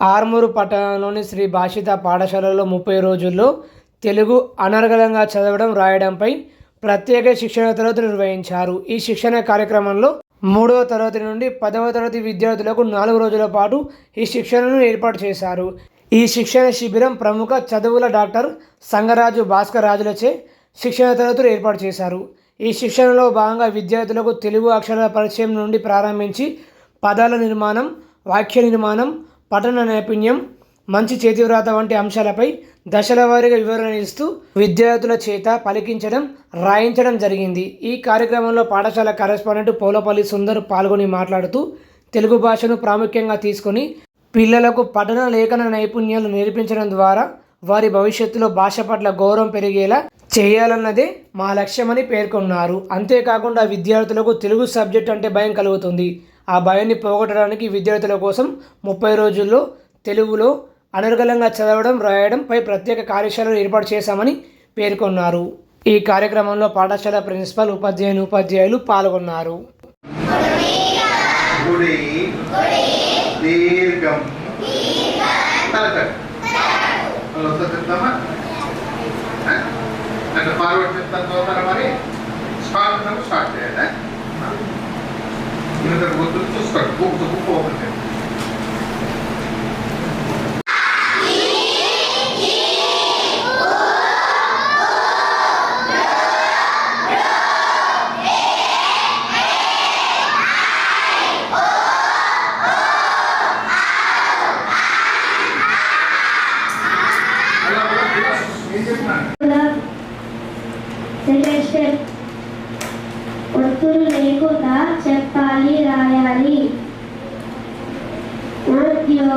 ఆర్మూరు పట్టణంలోని శ్రీ భాషిత పాఠశాలలో ముప్పై రోజుల్లో తెలుగు అనర్గళంగా చదవడం రాయడంపై ప్రత్యేక శిక్షణ తరగతి నిర్వహించారు. ఈ శిక్షణ కార్యక్రమంలో మూడవ తరగతి నుండి పదవ తరగతి విద్యార్థులకు నాలుగు రోజుల పాటు ఈ శిక్షణను ఏర్పాటు చేశారు. ఈ శిక్షణ శిబిరం ప్రముఖ చదువుల డాక్టర్ సంగరాజు భాస్కర్ రాజులచే శిక్షణ తరగతులు ఏర్పాటు చేశారు. ఈ శిక్షణలో భాగంగా విద్యార్థులకు తెలుగు అక్షరాల పరిచయం నుండి ప్రారంభించి పదాల నిర్మాణం వాక్య నిర్మాణం పఠన నైపుణ్యం మంచి చేతివ్రాత వంటి అంశాలపై దశల వారీగా వివరణ ఇస్తూ విద్యార్థుల చేత పలికించడం రాయించడం జరిగింది. ఈ కార్యక్రమంలో పాఠశాల కరెస్పాండెంట్ పోలపల్లి సుందర్ పాల్గొని మాట్లాడుతూ తెలుగు భాషను ప్రాముఖ్యంగా తీసుకొని పిల్లలకు పఠన లేఖన నైపుణ్యాలు నేర్పించడం ద్వారా వారి భవిష్యత్తులో భాష పట్ల గౌరవం పెరిగేలా చేయాలన్నదే మా లక్ష్యమని పేర్కొన్నారు. అంతేకాకుండా విద్యార్థులకు తెలుగు సబ్జెక్ట్ అంటే భయం కలుగుతుంది. ఆ భయాన్ని పోగొట్టడానికి విద్యార్థుల కోసం ముప్పై రోజుల్లో తెలుగులో అనర్గలంగా చదవడం రాయడంపై ప్రత్యేక కార్యశాలను ఏర్పాటు చేశామని పేర్కొన్నారు. ఈ కార్యక్రమంలో పాఠశాల ప్రిన్సిపల్ ఉపాధ్యాయుని ఉపాధ్యాయులు పాల్గొన్నారు. దీర్ఘం. అంటే ఫార్వర్డ్ చెప్తాను మరి. స్టార్ట్ స్టార్ట్ చేయాలి みたいなこと一つが僕と僕は分かってる。Thank you. ఉద్యోగ